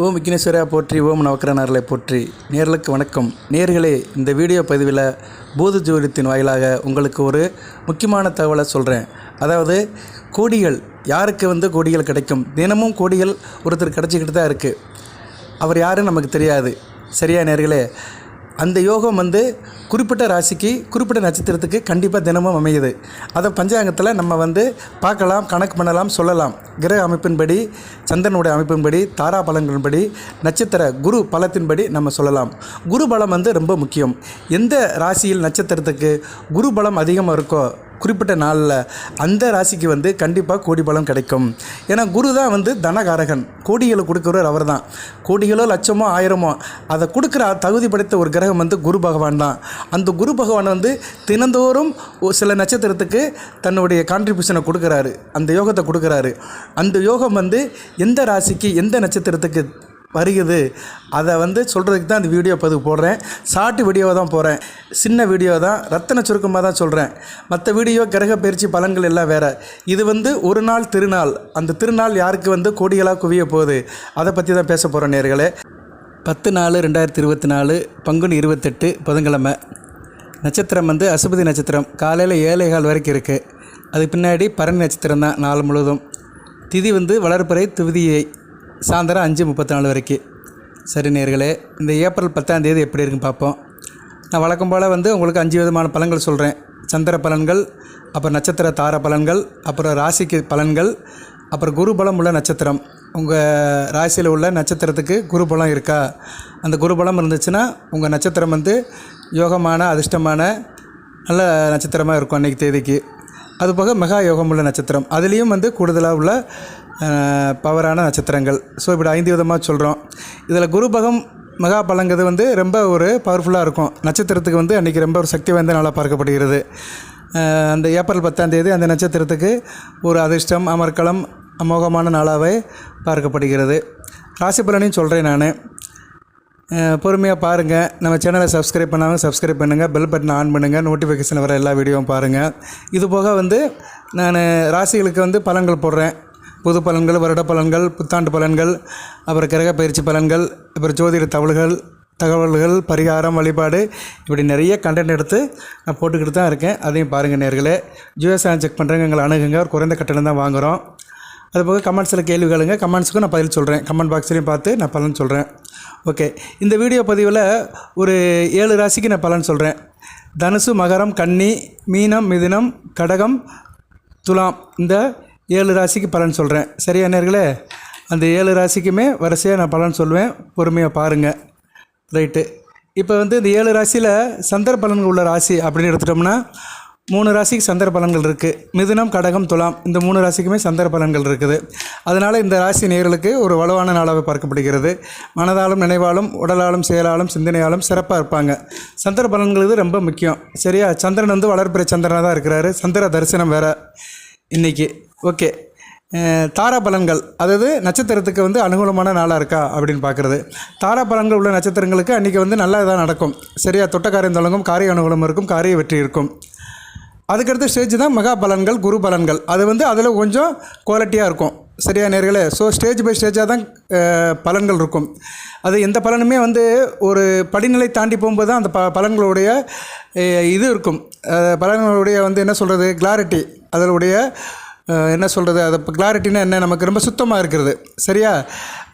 ஓம் விக்னேஸ்வரா போற்றி ஓம் நவக்கரனர்களை போற்றி. நேர்களுக்கு வணக்கம். நேர்களே இந்த வீடியோ பதிவில் பூத ஜோதிடத்தின் வாயிலாக உங்களுக்கு ஒரு முக்கியமான தகவலை சொல்கிறேன் அதாவது கோடிகள் யாருக்கு வந்து கோடிகள் கிடைக்கும்? தினமும் கோடிகள் ஒருத்தர் கிடச்சிக்கிட்டு தான் இருக்குது அவர் யாருன்னு நமக்கு தெரியாது. சரியா நேர்களே? அந்த யோகம் வந்து குறிப்பிட்ட ராசிக்கு குறிப்பிட்ட நட்சத்திரத்துக்கு கண்டிப்பாக தினமும் அமையுது. அதை பஞ்சாங்கத்தில் நம்ம வந்து பார்க்கலாம் கணக்கு பண்ணலாம் சொல்லலாம். கிரக அமைப்பின்படி சந்திரனுடைய அமைப்பின்படி தாரா பலங்களின்படி நட்சத்திர குரு பலத்தின்படி நம்ம சொல்லலாம். குரு பலம் வந்து ரொம்ப முக்கியம். எந்த ராசியில் நட்சத்திரத்துக்கு குரு பலம் அதிகமாக இருக்கோ குறிப்பிட்ட நாளில் அந்த ராசிக்கு வந்து கண்டிப்பாக கோடி பலம் கிடைக்கும். ஏன்னா குரு தான் வந்து தனகாரகன். கோடிகளை கொடுக்குறவர் அவர் தான் கோடிகளோ லட்சமோ ஆயிரமோ அதை கொடுக்குற தகுதி படைத்த ஒரு கிரகம் வந்து குரு பகவான் தான். அந்த குரு பகவான் வந்து தினந்தோறும் ஒரு சில நட்சத்திரத்துக்கு தன்னுடைய கான்ட்ரிபியூஷனை கொடுக்குறாரு. அந்த யோகத்தை கொடுக்குறாரு. அந்த யோகம் வந்து எந்த ராசிக்கு எந்த நட்சத்திரத்துக்கு வருகிறது. அதை வந்து சொல்கிறதுக்கு தான் இந்த வீடியோ பதிவு போடுறேன். ஷார்ட் வீடியோவை தான் போகிறேன் சின்ன வீடியோ தான். ரத்தன சுருக்கமாக தான் சொல்கிறேன் மற்ற வீடியோ கிரக பயிற்சி பலன்கள் எல்லாம் வேறு. இது வந்து ஒரு நாள் திருநாள். அந்த திருநாள் யாருக்கு வந்து கோடிகளாக குவிய போகுது? அதை பற்றி தான் பேச போகிறோம் நேர்களே. பத்து நாலு ரெண்டாயிரத்தி இருபத்தி நாலு பங்குனி இருபத்தெட்டு புதன்கிழமை. நட்சத்திரம் வந்து அசுபதி நட்சத்திரம். காலையில் ஏழை கால் வரைக்கும் இருக்குது அது பின்னாடி பரணி நட்சத்திரம் தான் நாள் முழுவதும். திதி வந்து வளர்ப்பறை துவிதியை. சாயந்தரம் அஞ்சு முப்பத்தி நாலு வரைக்கும் சரி நேர்களே இந்த ஏப்ரல் பத்தாம் தேதி எப்படி இருக்குன்னு பார்ப்போம். நான் வழக்கம் போல் வந்து உங்களுக்கு அஞ்சு விதமான பலன்கள் சொல்கிறேன் சந்திர பலன்கள் அப்புறம் நட்சத்திர தார பலன்கள் அப்புறம் ராசிக்கு பலன்கள் அப்புறம் குரு பலம் உள்ள நட்சத்திரம். உங்கள் ராசியில் உள்ள நட்சத்திரத்துக்கு குரு பலம் இருக்கா? அந்த குரு பலம் இருந்துச்சுன்னா உங்கள் நட்சத்திரம் வந்து யோகமான அதிர்ஷ்டமான நல்ல நட்சத்திரமாக இருக்கும் அன்றைக்கி தேதிக்கு. அதுபோக மெகா யோகம் உள்ள நட்சத்திரம். அதுலேயும் வந்து கூடுதலாக உள்ள பவரான நட்சத்திரங்கள். ஸோ இப்படி ஐந்து விதமாக சொல்கிறோம் இதில் குருபகம் மெகா பலங்கிறது வந்து ரொம்ப ஒரு பவர்ஃபுல்லாக இருக்கும். நட்சத்திரத்துக்கு வந்து அன்றைக்கி ரொம்ப ஒரு சக்தி வாய்ந்த நாளாக பார்க்கப்படுகிறது. அந்த ஏப்ரல் பத்தாம் தேதி அந்த நட்சத்திரத்துக்கு ஒரு அதிர்ஷ்டம் அமர்க்களம் அமோகமான நாளாகவே பார்க்கப்படுகிறது. ராசி பலனையும் சொல்கிறேன் நான். பொறுமையாக பாருங்கள் நம்ம சேனலை சப்ஸ்கிரைப் பண்ணாமல் சப்ஸ்கிரைப் பண்ணுங்கள் பெல் பட்டனை ஆன் பண்ணுங்கள் நோட்டிஃபிகேஷன் வர எல்லா வீடியோவும் பாருங்கள் இது போக வந்து நான் ராசிகளுக்கு வந்து பலன்கள் போடுறேன். புது பலன்கள் வருட பலன்கள் புத்தாண்டு பலன்கள் அப்புறம் கிரக பயிற்சி பலன்கள் அப்புறம் ஜோதிட தவல்கள் தகவல்கள் பரிகாரம் வழிபாடு இப்படி நிறைய கண்டென்ட் எடுத்து நான் போட்டுக்கிட்டு தான் இருக்கேன். அதையும் பாருங்கள் நேர்களே. ஜியோசான் செக் பண்ணுறேங்க எங்களை அணுகுங்க. ஒரு குறைந்த கட்டணம் தான் வாங்குகிறோம் அதுபோக கமெண்ட்ஸில் கேள்வி கேளுங்க. கமெண்ட்ஸுக்கும் நான் பதில் சொல்கிறேன் கமெண்ட் பாக்ஸ்லையும் பார்த்து நான் பலன் சொல்கிறேன் ஓகே. இந்த வீடியோ பதிவில் ஒரு ஏழு ராசிக்கு நான் பலன் சொல்கிறேன் தனுசு மகரம் கன்னி மீனம் மிதுனம் கடகம் துலாம். இந்த ஏழு ராசிக்கு பலன் சொல்கிறேன் சரியா நேர்களே? அந்த ஏழு ராசிக்குமே வரிசையாக நான் பலன் சொல்லுவேன் பொறுமையாக பாருங்கள் ரைட்டு. இப்போ வந்து இந்த ஏழு ராசியில் சந்திர பலன்கள் உள்ள ராசி அப்படின்னு எடுத்துட்டோம்னா மூணு ராசிக்கு சந்திர பலன்கள் இருக்குது மிதுனம் கடகம் துலாம் இந்த மூணு ராசிக்குமே சந்திர பலன்கள் இருக்குது. அதனால் இந்த ராசி நேர்களுக்கு ஒரு வலுவான நாளாக பார்க்கப்படுகிறது. மனதாலும் நினைவாலும் உடலாலும் செயலாலும் சிந்தனையாலும் சிறப்பாக இருப்பாங்க. சந்திர பலன்கள் ரொம்ப முக்கியம். சரியா? சந்திரன் வந்து வளர்ப்பிற சந்திரனாக தான் இருக்கிறாரு. சந்திர தரிசனம் வேறு இன்றைக்கி ஓகே. தாரா பலன்கள். அதாவது நட்சத்திரத்துக்கு வந்து அனுகூலமான நாளாக இருக்கா அப்படின்னு பார்க்குறது. தாரா பலன்கள் உள்ள நட்சத்திரங்களுக்கு அன்றைக்கி வந்து நல்லா இதாக நடக்கும். சரியா? தொட்ட காரியம் தொடங்கும் காரிய அனுகூலம் இருக்கும் காரிய வெற்றி இருக்கும். அதுக்கடுத்த ஸ்டேஜ் தான் மகா பலன்கள் குரு பலன்கள். அது வந்து அதில் கொஞ்சம் குவாலிட்டியாக இருக்கும். சரியா நேர்களே? ஸோ ஸ்டேஜ் பை ஸ்டேஜாக தான் பலன்கள் இருக்கும். அது எந்த பலனுமே வந்து ஒரு படிநிலை தாண்டி போகும்போது தான் அந்த ப பலன்களுடைய இது இருக்கும். பலன்களுடைய வந்து என்ன சொல்கிறது கிளாரிட்டி அதனுடைய என்ன சொல்கிறது அது இப்போ கிளாரிட்டினா என்ன? நமக்கு ரொம்ப சுத்தமாக இருக்கிறது. சரியா?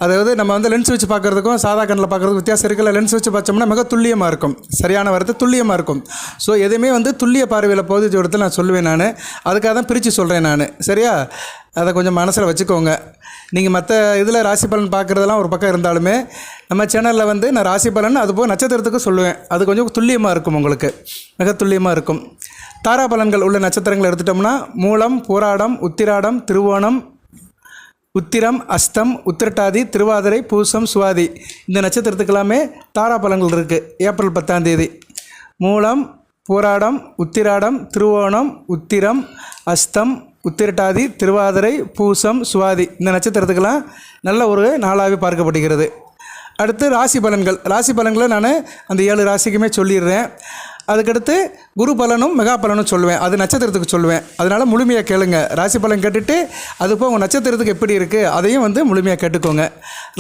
அதாவது நம்ம வந்து லென்ஸ் வச்சு பார்க்குறதுக்கும் சாதா கண்ணில் பார்க்குறதுக்கும் வித்தியாசம் இருக்குல்ல? லென்ஸ் வச்சு பார்த்தோம்னா மிக துல்லியமாக இருக்கும். சரியான வார்த்தை துல்லியமாக இருக்கும். ஸோ எதுவுமே வந்து துல்லிய பார்வையில் பகுதி ஜோடத்தில் நான் சொல்லுவேன் நான். அதுக்காக தான் பிரித்து சொல்கிறேன் நான். சரியா? அதை கொஞ்சம் மனசில் வச்சுக்கோங்க. நீங்கள் மற்ற இதில் ராசி பலன் பார்க்குறதெல்லாம் ஒரு பக்கம் இருந்தாலுமே நம்ம சேனலில் வந்து நான் ராசி பலன் அதுபோக நட்சத்திரத்துக்கு சொல்லுவேன். அது கொஞ்சம் துல்லியமாக இருக்கும் உங்களுக்கு. மிக துல்லியமாக இருக்கும். தாராபலன்கள் உள்ள நட்சத்திரங்கள் எடுத்துட்டோம்னா மூலம் போராடம் உத்திராடம் திருவோணம் உத்திரம் அஸ்தம் உத்திரட்டாதி திருவாதிரை பூசம் சுவாதி. இந்த நட்சத்திரத்துக்கெல்லாமே தாரா பலன்கள் இருக்குது ஏப்ரல் பத்தாம் தேதி. மூலம் பூராடம் உத்திராடம் திருவோணம் உத்திரம் அஸ்தம் உத்திரட்டாதி திருவாதிரை பூசம் சுவாதி. இந்த நட்சத்திரத்துக்கெல்லாம் நல்ல ஒரு நாளாகவே பார்க்கப்படுகிறது. அடுத்து ராசி பலன்கள். ராசி பலன்களை நான் அந்த ஏழு ராசிக்குமே சொல்லிடுறேன். அதுக்கடுத்து குரு பலனும் மெகா பலனும் சொல்லுவேன். அது நட்சத்திரத்துக்கு சொல்லுவேன். அதனால் முழுமையாக கேளுங்க. ராசி பலன் கேட்டுட்டு அது போக உங்கள் நட்சத்திரத்துக்கு எப்படி இருக்குது அதையும் வந்து முழுமையாக கேட்டுக்கோங்க.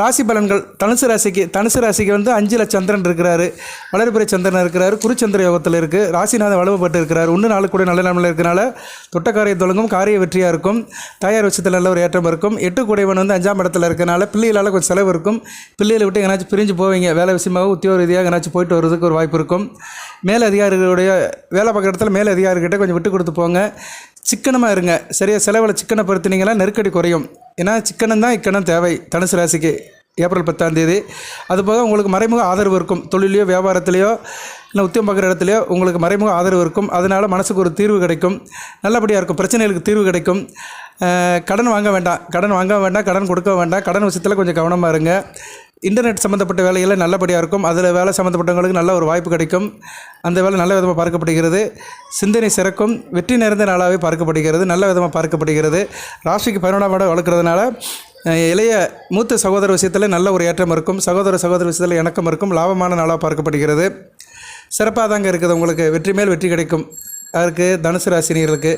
ராசி பலன்கள் தனுசு ராசிக்கு தனுசு ராசிக்கு வந்து அஞ்சில் சந்திரன் இருக்கிறாரு. வளர்பிறை சந்திரன் இருக்கிறாரு. குருச்சந்திர யோகத்தில் இருக்குது ராசிநாதன் வலுவப்பட்டு இருக்கிறார். ஒன்று நாலு கூட நல்ல நிலைமையில் இருக்கிறனால தொட்ட தொடங்கும் காரிய வெற்றியாக இருக்கும். தாயார் விஷயத்தில் நல்ல ஒரு ஏற்றம் இருக்கும். எட்டு கூடைவன் வந்து அஞ்சாம் இடத்துல இருக்கனால பிள்ளைகளால் கொஞ்சம் செலவு இருக்கும். பிள்ளைகளை விட்டு எங்கேனாச்சும் பிரிஞ்சு போவீங்க. வேலை விஷயமாக உத்தியோக ரீதியாக எங்கேனாச்சும் போயிட்டு வர்றதுக்கு ஒரு வாய்ப்பு இருக்கும். மேலதிகாரிகளுடைய வேலை பார்க்குற இடத்துல மேலே அதிகாரிகிட்ட கொஞ்சம் விட்டு கொடுத்து போங்க. சிக்கனமாக இருங்க. சரியாக செலவில் சிக்கனை சிக்கனப்படுத்தினீங்கன்னா நெருக்கடி குறையும். ஏன்னா சிக்கனம் தான் இக்கணம் தேவை. தனுசு ராசிக்கு ஏப்ரல் பத்தாம் தேதி. அதுபோக உங்களுக்கு மறைமுக ஆதரவு இருக்கும். தொழிலையோ வியாபாரத்திலையோ இல்லை உத்தியம் பார்க்குற இடத்துலையோ உங்களுக்கு மறைமுக ஆதரவு இருக்கும். அதனால் மனசுக்கு ஒரு தீர்வு கிடைக்கும். நல்லபடியாக இருக்கும். பிரச்சனைகளுக்கு தீர்வு கிடைக்கும். கடன் வாங்க வேண்டாம். கடன் வாங்க வேண்டாம். கடன் கொடுக்க வேண்டாம். கடன் விஷயத்தில் கொஞ்சம் கவனமாக இருங்க. இன்டர்நெட் சம்மந்தப்பட்ட வேலைகள் நல்லபடியாக இருக்கும். அதில் வேலை சம்மந்தப்பட்டவங்களுக்கு நல்ல ஒரு வாய்ப்பு கிடைக்கும். அந்த வேலை நல்ல விதமாக பார்க்கப்படுகிறது. சிந்தனை சிறக்கும். வெற்றி நிறைந்த நாளாகவே பார்க்கப்படுகிறது. நல்ல விதமாக பார்க்கப்படுகிறது. ராசிக்கு பதினொன்றாம் இடம் வளர்க்குறதுனால இளைய மூத்த சகோதர விஷயத்தில் நல்ல ஒரு ஏற்றம் இருக்கும். சகோதர சகோதர விஷயத்தில் இணக்கம் இருக்கும். லாபமான நாளாக பார்க்கப்படுகிறது. சிறப்பாக தாங்க இருக்குது உங்களுக்கு. வெற்றி மேல் வெற்றி கிடைக்கும். அதற்கு தனுசு ராசினியர்களுக்கு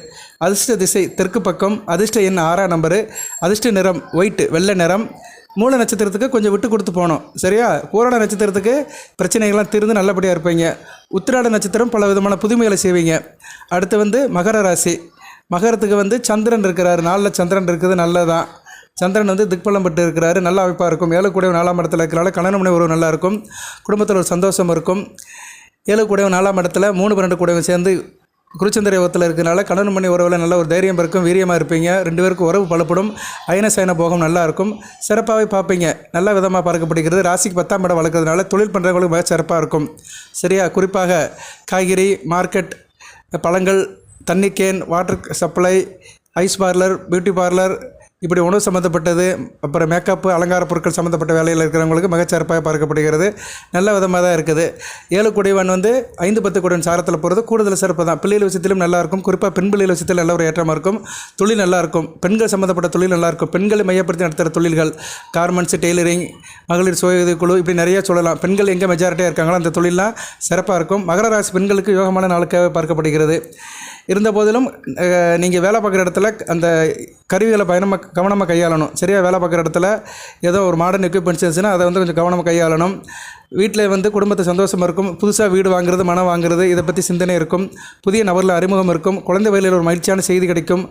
அதிர்ஷ்ட திசை தெற்கு பக்கம். அதிர்ஷ்ட எண் ஆறாம் நம்பரு. அதிர்ஷ்ட நிறம் ஒயிட் வெள்ளை நிறம். மூல நட்சத்திரத்துக்கு கொஞ்சம் விட்டு கொடுத்து போகணும் சரியா? பூரண நட்சத்திரத்துக்கு பிரச்சனைகள்லாம் தீர்ந்து நல்லபடியாக இருப்பீங்க. உத்திராட நட்சத்திரம் பல விதமான புதுமைகளை செய்வீங்க. அடுத்து வந்து மகர ராசி. மகரத்துக்கு வந்து சந்திரன் இருக்கிறாரு. நாளில் சந்திரன் இருக்குது நல்லதான் சந்திரன் வந்து திக்பலம் பட்டு இருக்கிறாரு. நல்ல அமைப்பாக இருக்கும். ஏழு நாலாம் இடத்துல இருக்கிறனால கணவன் உறவு நல்லா இருக்கும். குடும்பத்தில் ஒரு சந்தோஷம் இருக்கும். ஏழு கூடவன் நாலாம் இடத்துல மூணு பன்னெண்டு கூடவன் சேர்ந்து குருச்சந்திர யோகத்தில் இருக்கிறனால கணவன் மணி உறவில் நல்ல ஒரு தைரியம் இருக்கும் வீரியமாக இருப்பீங்க. ரெண்டு பேருக்கும் உறவு பலப்படும். அயன சயன போகம் நல்லாயிருக்கும் சிறப்பாகவே பார்ப்பீங்க. நல்ல விதமாக பார்க்கப்படுகிறது. ராசிக்கு பத்தாம் இடம் வளர்க்குறதுனால தொழில் பண்ணுறவங்களுக்கு மிக சிறப்பாக இருக்கும். சரியா? குறிப்பாக காய்கறி மார்க்கெட் பழங்கள் தண்ணி can water supply ice parlour beauty parlour இப்படி உணவு சம்மந்தப்பட்டது அப்புறம் மேக்கப்பு அலங்கார பொருட்கள் சம்மந்தப்பட்ட வேலையில் இருக்கிறவங்களுக்கு மிகச்சிறப்பாக பார்க்கப்படுகிறது. நல்ல விதமாக தான் இருக்குது. ஏழு குடைவன் வந்து ஐந்து பத்து குடைவன் சாரத்தில் போகிறது கூடுதல் சிறப்பு தான். பிள்ளைகள் விஷயத்திலும் நல்லா இருக்கும். குறிப்பாக பெண் பிள்ளைகள் விஷயத்தில் நல்ல ஒரு ஏற்றமாக இருக்கும். தொழில் நல்லா இருக்கும். பெண்கள் சம்மந்தப்பட்ட தொழில் நல்லாயிருக்கும் பெண்களை மையப்படுத்தி நடத்துகிற தொழில்கள் கார்மெண்ட்ஸ் டெய்லரிங் மகளிர் சுய குழு இப்படி நிறைய சொல்லலாம். பெண்கள் எங்கே மெஜாரிட்டியாக இருக்காங்களோ அந்த தொழிலெலாம் சிறப்பாக இருக்கும். மகர ராசி பெண்களுக்கு யோகமான நாளுக்காக பார்க்கப்படுகிறது. இருந்த போதிலும் நீங்கள் வேலை பார்க்குற இடத்துல அந்த கருவிகளை பயணமாக கவனமாக கையாளணும். சரியாக வேலை பார்க்குற இடத்துல ஏதோ ஒரு மாடர்ன் எக்யூப்மெண்ட்ஸ் இருந்துச்சுன்னா அதை வந்து கொஞ்சம் கவனமாக கையாளணும். வீட்டில் வந்து குடும்பத்தை சந்தோஷமாக இருக்கும். புதுசாக வீடு வாங்குறது மனம் வாங்குறது இதை பற்றி சிந்தனை இருக்கும். புதிய நபரில் அறிமுகம் இருக்கும். குழந்தை வயலில் ஒரு மகிழ்ச்சியான செய்தி கிடைக்கும்.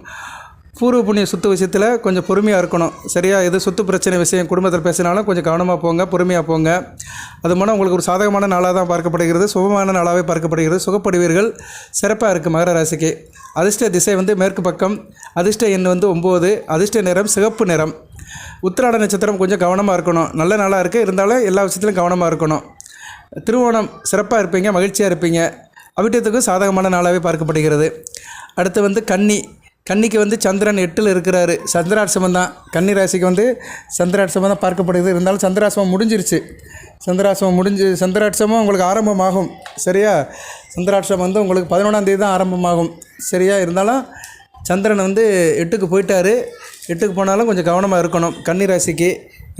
பூர்வ புண்ணிய சொத்து விஷயத்தில் கொஞ்சம் பொறுமையாக இருக்கணும். சரியா? எது சொத்து பிரச்சனை விஷயம் குடும்பத்தில் பேசினாலும் கொஞ்சம் கவனமாக போங்க பொறுமையாக போங்க. அது மூலம் உங்களுக்கு ஒரு சாதகமான நாளாக தான் பார்க்கப்படுகிறது. சுகமான நாளாகவே பார்க்கப்படுகிறது. சுகப்படுவீர்கள். சிறப்பாக இருக்குது மகர ராசிக்கு. அதிர்ஷ்ட திசை வந்து மேற்கு பக்கம். அதிர்ஷ்ட எண் வந்து ஒம்பது அதிர்ஷ்ட நிறம் சிகப்பு நிறம். உத்திராட நட்சத்திரம் கொஞ்சம் கவனமாக இருக்கணும். நல்ல நாளாக இருக்குது இருந்தாலும் எல்லா விஷயத்திலும் கவனமாக இருக்கணும். திருவோணம் சிறப்பாக இருப்பீங்க. மகிழ்ச்சியாக இருப்பீங்க. அவிட்டத்துக்கும் சாதகமான நாளாகவே பார்க்கப்படுகிறது. அடுத்து வந்து கன்னி. கன்னிக்கு வந்து சந்திரன் எட்டில் இருக்கிறாரு. சந்திராட்சமம் தான். கன்னி ராசிக்கு வந்து சந்திராட்சமம் தான் பார்க்கப்படுகிறது. இருந்தாலும் சந்திராசிரமம் முடிஞ்சிருச்சு. சந்திராசிரமம் முடிஞ்சு சந்திராட்சமம் உங்களுக்கு ஆரம்பமாகும். சரியா? சந்திராட்சமம் வந்து உங்களுக்கு பதினொன்றாம் தேதி தான் ஆரம்பமாகும். சரியா? இருந்தாலும் சந்திரன் வந்து எட்டுக்கு போயிட்டார். எட்டுக்கு போனாலும் கொஞ்சம் கவனமாக இருக்கணும். கன்னி ராசிக்கு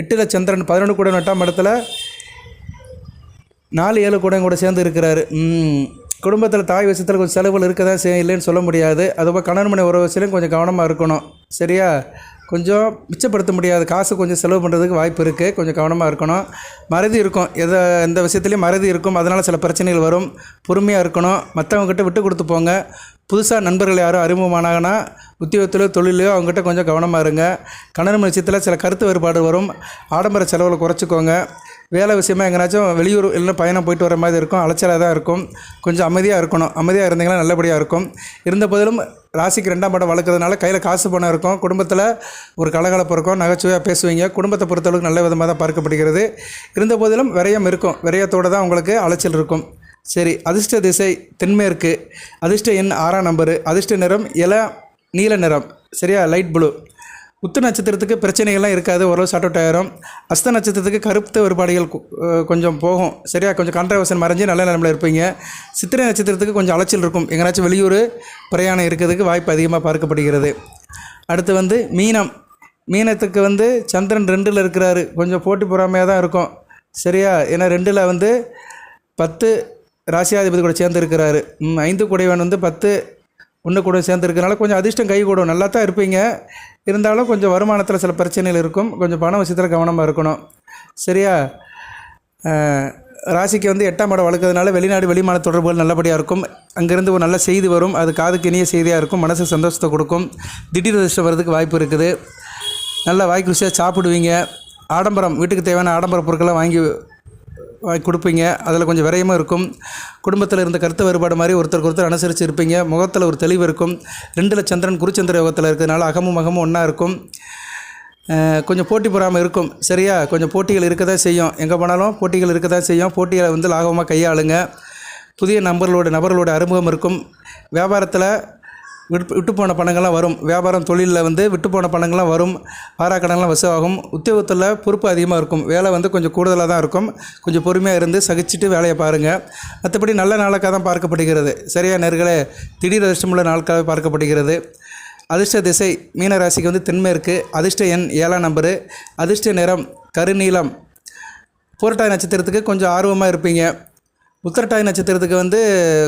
எட்டில் சந்திரன் பதினொன்று கூட எட்டாம் இடத்துல நாலு ஏழு கூட கூட சேர்ந்து இருக்கிறாரு. குடும்பத்தில் தாய் விஷயத்தில் கொஞ்சம் செலவுகள் இருக்க தான் செய்யும் இல்லைன்னு சொல்ல முடியாது. அதுபோல் கணவன் மனை உறவு விஷயத்திலும் கொஞ்சம் கவனமாக இருக்கணும். சரியா? கொஞ்சம் மிச்சப்படுத்த முடியாது. காசு கொஞ்சம் செலவு பண்ணுறதுக்கு வாய்ப்பு இருக்குது கொஞ்சம் கவனமாக இருக்கணும். மறதி இருக்கும். எதை எந்த விஷயத்துலையும் மறதி இருக்கும். அதனால் சில பிரச்சனைகள் வரும். பொறுமையாக இருக்கணும். மற்றவங்ககிட்ட விட்டு கொடுத்து போங்க. புதுசாக நண்பர்கள் யாரும் அறிமுகமானாங்கன்னா உத்தியோகத்திலோ தொழிலையோ அவங்ககிட்ட கொஞ்சம் கவனமாக இருங்க. கணவன் விஷயத்தில் சில கருத்து வேறுபாடு வரும். ஆடம்பர செலவில் குறைச்சிக்கோங்க. வேலை விஷயமா எங்கேனாச்சும் வெளியூர் இல்லைன்னா பயணம் போயிட்டு வர மாதிரி இருக்கும். அலைச்சலாக தான் இருக்கும். கொஞ்சம் அமைதியாக இருக்கணும். அமைதியாக இருந்தீங்கன்னா நல்லபடியாக இருக்கும். இருந்த போதிலும் ராசிக்கு ரெண்டாம் படம் வளர்க்குறதுனால கையில் காசு பணம் இருக்கும். குடும்பத்தில் ஒரு கலகலப்பு இருக்கும். நகைச்சுவையாக பேசுவீங்க. குடும்பத்தை பொறுத்தளவுக்கு நல்ல விதமாக தான் பார்க்கப்படுகிறது. இருந்த போதிலும் விரயம் இருக்கும். விரயத்தோடு தான் உங்களுக்கு அலைச்சல் இருக்கும். சரி அதிர்ஷ்ட திசை தென்மேற்கு. அதிர்ஷ்ட எண் ஆறாம் நம்பரு. அதிர்ஷ்ட நிறம் இலை நீல நிறம். சரியா? லைட் ப்ளூ உத்து நட்சத்திரத்துக்கு பிரச்சனைகள்லாம் இருக்காது. ஓரளவு சார்ட் அவுட் ஆயிரும். அஸ்த நட்சத்திரத்துக்கு கருத்து வேறுபாடுகள் கு- கொஞ்சம் போகும். சரியா? கொஞ்சம் கான்ட்ரவர்ஷன் மறைஞ்சு நல்ல நிலமில் இருப்பீங்க. சித்திரை நட்சத்திரத்துக்கு கொஞ்சம் அலைச்சல் இருக்கும். எங்கேனாச்சும் வெளியூர் பிரயாணம் இருக்கிறதுக்கு வாய்ப்பு அதிகமாக பார்க்கப்படுகிறது. அடுத்து வந்து மீனம். மீனத்துக்கு வந்து சந்திரன் ரெண்டில் இருக்கிறாரு. கொஞ்சம் போட்டி பொறாமையாக தான் இருக்கும். சரியா? ஏன்னா ரெண்டில் வந்து பத்து ராசியாதிபதி கூட சேர்ந்து இருக்கிறாரு ம், ஐந்து குடைவன் வந்து பத்து ஒன்று கூட சேர்ந்து இருக்கிறனால கொஞ்சம் அதிர்ஷ்டம் கை கூடும். நல்லா தான் இருப்பீங்க. இருந்தாலும் கொஞ்சம் வருமானத்தில் சில பிரச்சனைகள் இருக்கும். கொஞ்சம் பண விஷயத்தில் கவனமாக இருக்கணும். சரியா? ராசிக்கு வந்து எட்டாம் இடம் வளர்க்கறதுனால வெளிநாடு வெளிமான தொடர்புகள் நல்லபடியாக இருக்கும். அங்கேருந்து ஒரு நல்ல செய்தி வரும். அது காதுக்கு இனிய செய்தியாக இருக்கும். மனசு சந்தோஷத்தை கொடுக்கும். திடீர் அதிர்ஷ்டம் வர்றதுக்கு வாய்ப்பு இருக்குது. நல்லா வாய்க்கு ருசியாக சாப்பிடுவீங்க. ஆடம்பரம் வீட்டுக்கு தேவையான ஆடம்பர பொருட்களை வாங்கி கொடுப்பீங்க. அதில் கொஞ்சம் விரயமும் இருக்கும். குடும்பத்தில் இருந்த கருத்து வேறுபாடு மாதிரி ஒருத்தருக்கு ஒருத்தர் அனுசரித்து இருப்பீங்க முகத்தில் ஒரு தெளிவு இருக்கும். ரெண்டில் சந்திரன் குருச்சந்திர யோகத்தில் இருக்கிறதுனால அகமும் அகமும் ஒன்றா இருக்கும். கொஞ்சம் போட்டி பொறாமல் இருக்கும். சரியா? கொஞ்சம் போட்டிகள் இருக்க தான் செய்யும். எங்கே போனாலும் போட்டிகள் இருக்க தான் செய்யும். போட்டிகளை வந்து லாபமாக கையாளுங்க. புதிய நபர்களோட நபர்களோட அறிமுகம் இருக்கும். வியாபாரத்தில் விட்டு விட்டு போன பணங்கள்லாம் வரும். வியாபாரம் தொழிலில் வந்து விட்டு போன பணங்கள்லாம் வரும். வாராக்கடன்லாம் வசூலாகும். உத்தியோகத்தில் பொறுப்பு அதிகமாக இருக்கும். வேலை வந்து கொஞ்சம் கூடுதலாக தான் இருக்கும். கொஞ்சம் பொறுமையாக இருந்து சகிச்சுட்டு வேலையை பாருங்கள் மற்றபடி நல்ல நாளுக்காக தான் பார்க்கப்படுகிறது. சரியாக நேர்களை திடீர் அதிர்ஷ்டமுள்ள நாட்களாக பார்க்கப்படுகிறது. அதிர்ஷ்ட திசை மீனராசிக்கு வந்து தென்மேற்கு. அதிர்ஷ்ட எண் ஏழாம் நம்பரு. அதிர்ஷ்ட நிறம் கருநீளம் புரட்டாய் நட்சத்திரத்துக்கு கொஞ்சம் ஆர்வமாக இருப்பீங்க. உத்திரட்டாய் நட்சத்திரத்துக்கு வந்து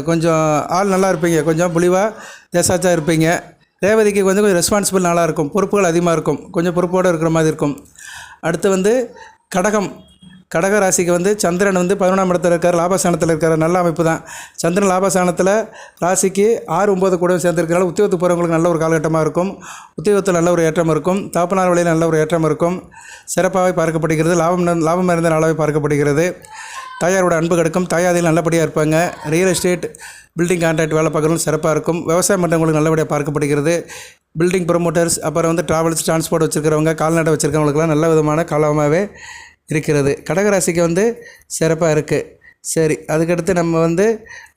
கொஞ்சம் ஆள் நல்லா இருப்பீங்க. கொஞ்சம் புலிவாக தேசாச்சா இருப்பீங்க. ரேவதிக்கு வந்து கொஞ்சம் ரெஸ்பான்சிபிள் நல்லா இருக்கும். பொறுப்புகள் அதிகமாக இருக்கும். கொஞ்சம் பொறுப்போடு இருக்கிற மாதிரி இருக்கும். அடுத்து வந்து கடகம். கடக ராசிக்கு வந்து சந்திரன் வந்து பதினொன்றாம் இடத்துல இருக்கார். லாபஸ்தானத்தில் இருக்கார். நல்ல அமைப்பு தான். சந்திரன் லாபஸ்தானத்தில் ராசிக்கு ஆறு ஒம்பது கூட சேர்ந்துருக்கனால உத்தியோகத்துக்கு போகிறவங்களுக்கு நல்ல ஒரு காலகட்டமாக இருக்கும். உத்தியோகத்தில் நல்ல ஒரு ஏற்றம் இருக்கும். தாப்பனார் வழியில் நல்ல ஒரு ஏற்றம் இருக்கும். சிறப்பாகவே பார்க்கப்படுகிறது. லாபம் லாபம் இருந்த நாளாகவே பார்க்கப்படுகிறது. தாயாரோட அன்பு கிடைக்கும். தாயாதிகள் நல்லபடியாக இருப்பாங்க. ரியல் எஸ்டேட் பில்டிங் கான்ட்ராக்ட் வேலை பார்க்குறவங்க சிறப்பாக இருக்கும். விவசாயம் பண்ணுறவங்களுக்கு நல்லபடியாக பார்க்கப்படுகிறது. பில்டிங் ப்ரொமோட்டர்ஸ் அப்புறம் வந்து ட்ராவல்ஸ் டிரான்ஸ்போர்ட் வச்சுருக்கிறவங்க கால்நடை வச்சுருக்கவங்களுக்குலாம் நல்ல விதமான காலமாகவே இருக்கிறது. கடகராசிக்கு வந்து சிறப்பாக இருக்குது சரி அதுக்கடுத்து நம்ம வந்து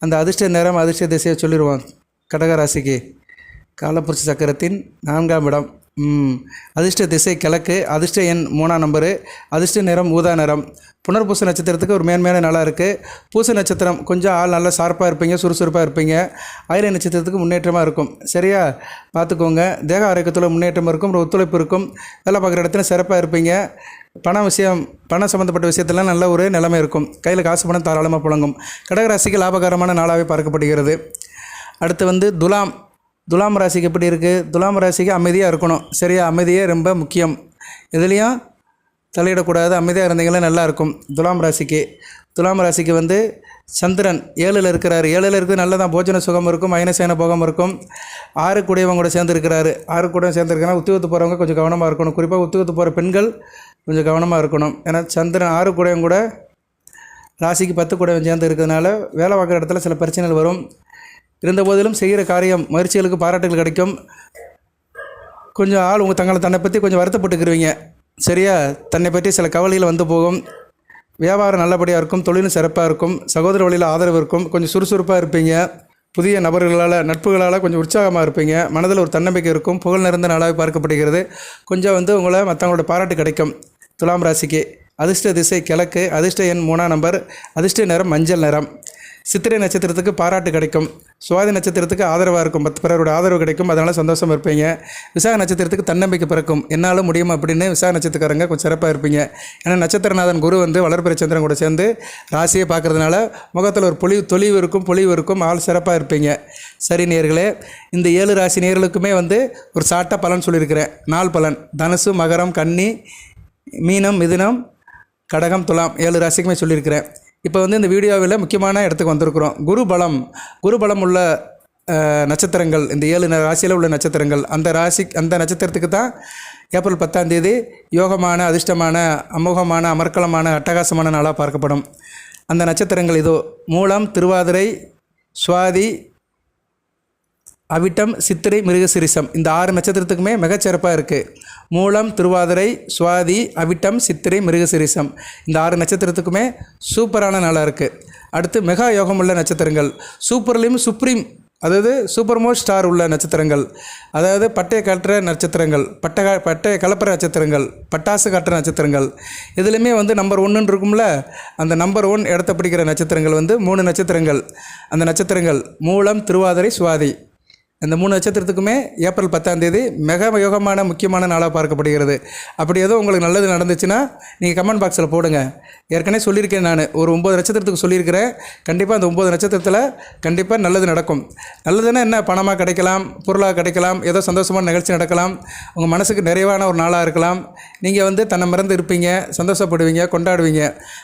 அந்த அதிர்ஷ்ட நேரம் அதிர்ஷ்ட திசையை சொல்லிடுவோம். கடகராசிக்கு. காலப்புரிச்சி சக்கரத்தின் நான்காம் இடம். ம். அதிர்ஷ்ட திசை கிழக்கு அதிர்ஷ்ட எண் மூணாம் நம்பரு அதிர்ஷ்ட நிறம் ஊதா நிறம். புனர்பூச நட்சத்திரத்துக்கு ஒரு மேன்மையான நல்லா இருக்குது பூச நட்சத்திரம் கொஞ்சம் ஆள் நல்லா ஷார்ப்பாக இருப்பீங்க சுறுசுறுப்பாக இருப்பீங்க. ஆயிர நட்சத்திரத்துக்கு முன்னேற்றமாக இருக்கும். சரியா? பார்த்துக்கோங்க. தேக ஆரோக்கியத்தில் முன்னேற்றம் இருக்கும் ஒரு ஒத்துழைப்பு இருக்கும். வேலை பார்க்குற இடத்துல சிறப்பாக இருப்பீங்க. பண விஷயம் பணம் சம்மந்தப்பட்ட விஷயத்தெல்லாம் நல்ல ஒரு நிலைமை இருக்கும். கையில் காசு பணம் தாராளமாக புழங்கும். கடகராசிக்கு லாபகரமான நாளாகவே பார்க்கப்படுகிறது. அடுத்து வந்து துலாம் துலாம் ராசிக்கு எப்படி இருக்குது துலாம் ராசிக்கு அமைதியாக இருக்கணும். சரியா? அமைதியே ரொம்ப முக்கியம். இதுலேயும் தலையிடக்கூடாது. அமைதியாக இருந்தீங்கன்னா நல்லாயிருக்கும் துலாம் ராசிக்கு. துலாம் ராசிக்கு வந்து சந்திரன் ஏழில் இருக்கிறாரு. ஏழில் இருக்குது நல்லதான் போஜன சுகம் இருக்கும். அயனசேன போகம் இருக்கும். ஆறு கூடியவங்க கூட சேர்ந்துருக்கிறாரு ஆறு கூட சேர்ந்துருக்கனா உத்தியோகத்து போகிறவங்க கொஞ்சம் கவனமாக இருக்கணும். குறிப்பாக உத்தியோகத்து போகிற பெண்கள் கொஞ்சம் கவனமாக இருக்கணும். ஏன்னா சந்திரன் ஆறு கூடையும் கூட ராசிக்கு பத்து கூடையும் சேர்ந்து இருக்கிறதுனால வேலை பார்க்குற இடத்துல சில பிரச்சனைகள் வரும். இருந்த போதிலும் செய்கிற காரியம் முயற்சிகளுக்கு பாராட்டுகள் கிடைக்கும். கொஞ்சம் ஆள் உங்கள் தங்களை தன்னை பற்றி கொஞ்சம் வருத்தப்பட்டுக்கிருவீங்க. சரியா? தன்னை பற்றி சில கவலைகள் வந்து போகும். வியாபாரம் நல்லபடியாக இருக்கும் தொழிலும் சிறப்பாக இருக்கும் சகோதர வழியில் ஆதரவு இருக்கும் கொஞ்சம் சுறுசுறுப்பாக இருப்பீங்க. புதிய நபர்களால் நட்புகளால் கொஞ்சம் உற்சாகமாக இருப்பீங்க. மனதில் ஒரு தன்னம்பிக்கை இருக்கும் புகழ் நிறைந்த நாளாக பார்க்கப்படுகிறது. கொஞ்சம் வந்து உங்களை மற்றவங்களோட பாராட்டு கிடைக்கும். துலாம் ராசிக்கு அதிர்ஷ்ட திசை கிழக்கு அதிர்ஷ்ட எண் மூணாம் நம்பர் அதிர்ஷ்ட நிறம் மஞ்சள் நிறம். சித்திரை நட்சத்திரத்துக்கு பாராட்டு கிடைக்கும். சுவாதி நட்சத்திரத்துக்கு ஆதரவாக இருக்கும். பத்து பிறரோட ஆதரவு கிடைக்கும். அதனால் சந்தோஷம் இருப்பீங்க. விசாக நட்சத்திரத்துக்கு தன்னம்பிக்கை பிறக்கும். என்னால் முடியும் அப்படின்னு விசாக நட்சத்திரக்காரங்க கொஞ்சம் சிறப்பாக இருப்பீங்க. ஏன்னா நட்சத்திரநாதன் குரு வந்து வளர்பிறை சந்திரன் கூட சேர்ந்து ராசியை பார்க்கறதுனால முகத்தில் ஒரு பொலிவு தொலிவு இருக்கும் பொலிவு இருக்கும். ஆள் சிறப்பாக இருப்பீங்க. சரி நேர்களே இந்த ஏழு ராசி நேர்களுக்குமே வந்து ஒரு சாட்ட பலன் சொல்லியிருக்கிறேன். நாள் பலன். தனுசு மகரம் கன்னி மீனம் மிதுனம் கடகம் துலாம் ஏழு ராசிக்குமே சொல்லியிருக்கிறேன். இப்போ வந்து இந்த வீடியோவில் முக்கியமான இடத்துக்கு வந்திருக்கிறோம். குரு பலம். குரு பலம் உள்ள நட்சத்திரங்கள் இந்த ஏழு ந- ராசியில் உள்ள நட்சத்திரங்கள் அந்த ராசி அந்த நட்சத்திரத்துக்கு தான் ஏப்ரல் பத்தாம் தேதி யோகமான அதிர்ஷ்டமான அமோகமான அமர்க்கலமான அட்டகாசமான நாளாக பார்க்கப்படும். அந்த நட்சத்திரங்கள் இதோ மூலம் திருவாதிரை சுவாதி அவிட்டம் சித்திரை மிருகசிரிசம். இந்த ஆறு நட்சத்திரத்துக்குமே மிகச்சிறப்பாக இருக்குது மூலம் திருவாதிரை சுவாதி அவிட்டம் சித்திரை மிருகசிரிசம். இந்த ஆறு நட்சத்திரத்துக்குமே சூப்பரான நாளாக இருக்குது அடுத்து மெகா யோகம் உள்ள நட்சத்திரங்கள். சூப்பர்லையும் சுப்ரீம் அதாவது சூப்பர் மோஸ்ட் ஸ்டார் உள்ள நட்சத்திரங்கள். அதாவது பட்டைய கட்டுற நட்சத்திரங்கள் பட்டை பட்டையை கலப்புற நட்சத்திரங்கள் பட்டாசு காட்டுற நட்சத்திரங்கள். இதுலையுமே வந்து நம்பர் ஒன்றுன்னு இருக்கும்ல அந்த நம்பர் ஒன் இடத்த பிடிக்கிற நட்சத்திரங்கள் வந்து மூணு நட்சத்திரங்கள். அந்த நட்சத்திரங்கள் மூலம் திருவாதிரை சுவாதி. இந்த மூணு நட்சத்திரத்துக்குமே ஏப்ரல் பத்தாம் தேதி மிக யோகமான முக்கியமான நாளாக பார்க்கப்படுகிறது. அப்படி ஏதோ உங்களுக்கு நல்லது நடந்துச்சுன்னா நீங்கள் கமெண்ட் பாக்ஸில் போடுங்க. ஏற்கனவே சொல்லியிருக்கேன் நான். ஒரு ஒம்பது நட்சத்திரத்துக்கு சொல்லியிருக்கிறேன் கண்டிப்பாக அந்த ஒம்பது நட்சத்திரத்தில் கண்டிப்பாக நல்லது நடக்கும். நல்லதுன்னா என்ன? பணமாக கிடைக்கலாம் பொருளாக கிடைக்கலாம் ஏதோ சந்தோஷமான நிகழ்ச்சி நடக்கலாம் உங்கள் மனசுக்கு நிறைவான ஒரு நாளாக இருக்கலாம். நீங்கள் வந்து தன்னை மறந்து இருப்பீங்க சந்தோஷப்படுவீங்க கொண்டாடுவீங்க.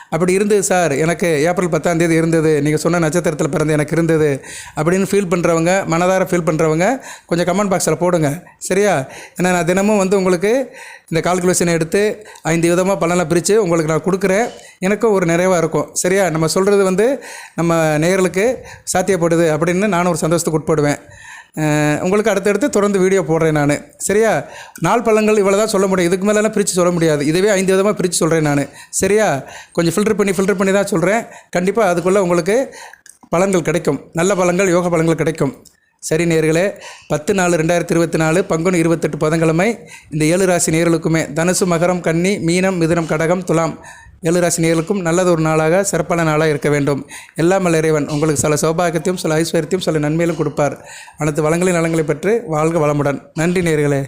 அப்படி இருந்தது சார் எனக்கு ஏப்ரல் பத்தாம் தேதி இருந்தது. நீங்கள் சொன்ன நட்சத்திரத்தில் பிறந்து எனக்கு இருந்தது. அப்படின்னு ஃபீல் பண்ணுறவங்க மனதார ஃபீல் பண்ணுற பண்ணுறவங்க கொஞ்சம் கமெண்ட் பாக்ஸில் போடுங்க. சரியா? ஏன்னா நான் தினமும் வந்து உங்களுக்கு இந்த கால்குலேஷனை எடுத்து ஐந்து விதமாக பலனை பிரித்து உங்களுக்கு நான் கொடுக்குறேன். எனக்கும் ஒரு நிறைவாக இருக்கும். சரியா? நம்ம சொல்கிறது வந்து நம்ம நேர்களுக்கு சாத்தியப்படுது அப்படின்னு நானும் ஒரு சந்தோஷத்துக்கு உட்படுவேன். உங்களுக்கு அடுத்தடுத்து தொடர்ந்து வீடியோ போடுறேன் நான். சரியா? நாள் பழங்கள் இவ்வளோ தான் சொல்ல முடியும். இதுக்கு மேலெல்லாம் பிரித்து சொல்ல முடியாது. இதுவே ஐந்து விதமாக பிரித்து சொல்கிறேன் நான். சரியா? கொஞ்சம் ஃபில்டர் பண்ணி ஃபில்டர் பண்ணி தான் சொல்கிறேன் கண்டிப்பாக அதுக்குள்ளே உங்களுக்கு பலன்கள் கிடைக்கும். நல்ல பலன்கள் யோக பலன்கள் கிடைக்கும். சரி நேர்களே பத்து நாலு ரெண்டாயிரத்தி இருபத்தி நாலு பங்குனு இருபத்தெட்டு புதன்கிழமை இந்த ஏழு ராசி நேர்களுக்குமே தனுசு மகரம் கன்னி மீனம் மிதுனம் கடகம் துலாம். ஏழு ராசி நேர்களுக்கும் நல்லது ஒரு நாளாக சிறப்பான நாளாக இருக்க வேண்டும். எல்லாம் இறைவன் உங்களுக்கு சில சௌபாகத்தையும் சில ஐஸ்வர்யத்தையும் சில நன்மையிலும் கொடுப்பார். அனைத்து வளங்களின் நலங்களை பெற்று வாழ்க வளமுடன். நன்றி நேர்களே.